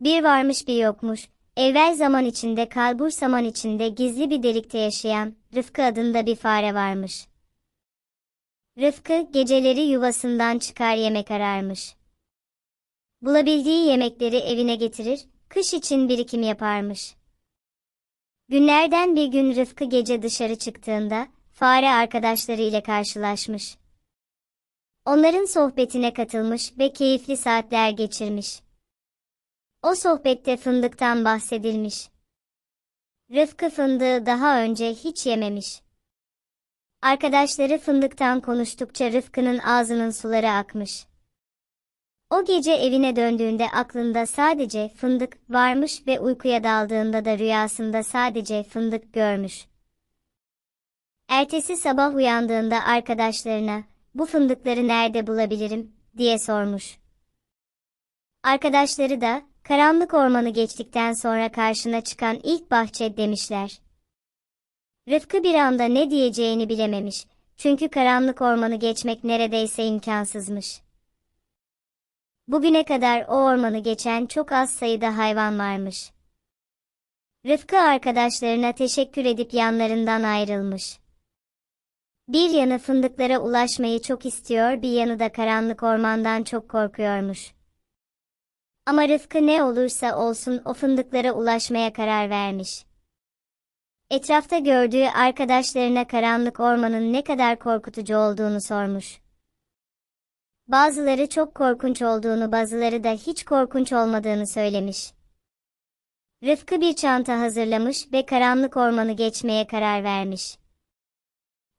Bir varmış bir yokmuş, evvel zaman içinde kalbur zaman içinde gizli bir delikte yaşayan, Rıfkı adında bir fare varmış. Rıfkı, geceleri yuvasından çıkar yemek ararmış. Bulabildiği yemekleri evine getirir, kış için birikim yaparmış. Günlerden bir gün Rıfkı gece dışarı çıktığında, fare arkadaşları ile karşılaşmış. Onların sohbetine katılmış ve keyifli saatler geçirmiş. O sohbette fındıktan bahsedilmiş. Rıfkı fındığı daha önce hiç yememiş. Arkadaşları fındıktan konuştukça Rıfkı'nın ağzının suları akmış. O gece evine döndüğünde aklında sadece fındık varmış ve uykuya daldığında da rüyasında sadece fındık görmüş. Ertesi sabah uyandığında arkadaşlarına, bu fındıkları nerede bulabilirim, diye sormuş. Arkadaşları da, karanlık ormanı geçtikten sonra karşına çıkan ilk bahçe demişler. Rıfkı bir anda ne diyeceğini bilememiş, çünkü karanlık ormanı geçmek neredeyse imkansızmış. Bugüne kadar o ormanı geçen çok az sayıda hayvan varmış. Rıfkı arkadaşlarına teşekkür edip yanlarından ayrılmış. Bir yanı fındıklara ulaşmayı çok istiyor, bir yanı da karanlık ormandan çok korkuyormuş. Ama Rıfkı ne olursa olsun o fındıklara ulaşmaya karar vermiş. Etrafta gördüğü arkadaşlarına karanlık ormanın ne kadar korkutucu olduğunu sormuş. Bazıları çok korkunç olduğunu, bazıları da hiç korkunç olmadığını söylemiş. Rıfkı bir çanta hazırlamış ve karanlık ormanı geçmeye karar vermiş.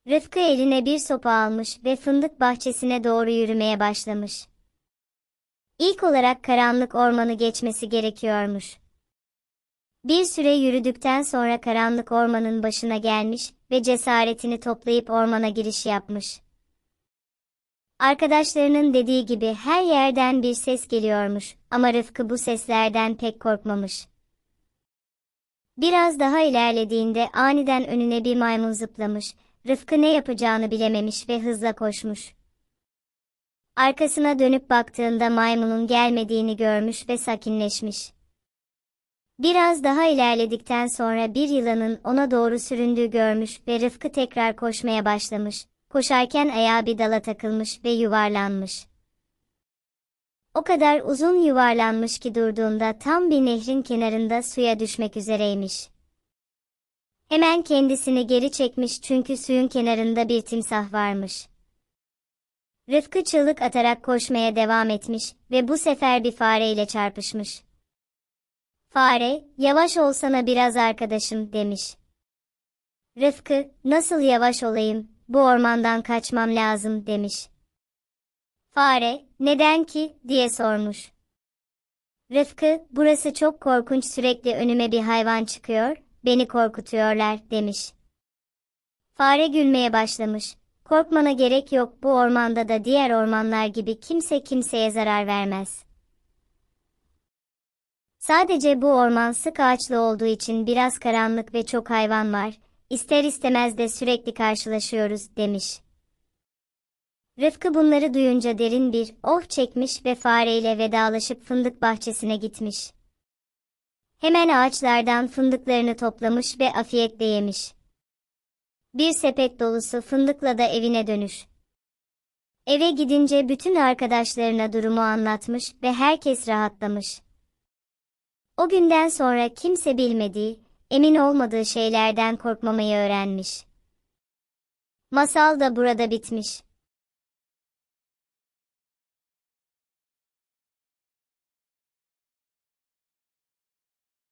Rıfkı eline bir sopa almış ve fındık bahçesine doğru yürümeye başlamış. İlk olarak karanlık ormanı geçmesi gerekiyormuş. Bir süre yürüdükten sonra karanlık ormanın başına gelmiş ve cesaretini toplayıp ormana giriş yapmış. Arkadaşlarının dediği gibi her yerden bir ses geliyormuş ama Rıfkı bu seslerden pek korkmamış. Biraz daha ilerlediğinde aniden önüne bir maymun zıplamış, Rıfkı ne yapacağını bilememiş ve hızla koşmuş. Arkasına dönüp baktığında maymunun gelmediğini görmüş ve sakinleşmiş. Biraz daha ilerledikten sonra bir yılanın ona doğru süründüğü görmüş ve Rıfkı tekrar koşmaya başlamış. Koşarken ayağı bir dala takılmış ve yuvarlanmış. O kadar uzun yuvarlanmış ki durduğunda tam bir nehrin kenarında suya düşmek üzereymiş. Hemen kendisini geri çekmiş çünkü suyun kenarında bir timsah varmış. Rıfkı çığlık atarak koşmaya devam etmiş ve bu sefer bir fare ile çarpışmış. Fare, yavaş olsana biraz arkadaşım demiş. Rıfkı, nasıl yavaş olayım, bu ormandan kaçmam lazım demiş. Fare, neden ki, diye sormuş. Rıfkı, burası çok korkunç sürekli önüme bir hayvan çıkıyor, beni korkutuyorlar demiş. Fare gülmeye başlamış. Korkmana gerek yok bu ormanda da diğer ormanlar gibi kimse kimseye zarar vermez. Sadece bu orman sık ağaçlı olduğu için biraz karanlık ve çok hayvan var, ister istemez de sürekli karşılaşıyoruz demiş. Rıfkı bunları duyunca derin bir oh çekmiş ve fareyle vedalaşıp fındık bahçesine gitmiş. Hemen ağaçlardan fındıklarını toplamış ve afiyetle yemiş. Bir sepet dolusu fındıkla da evine dönüş. Eve gidince bütün arkadaşlarına durumu anlatmış ve herkes rahatlamış. O günden sonra kimse bilmediği, emin olmadığı şeylerden korkmamayı öğrenmiş. Masal da burada bitmiş.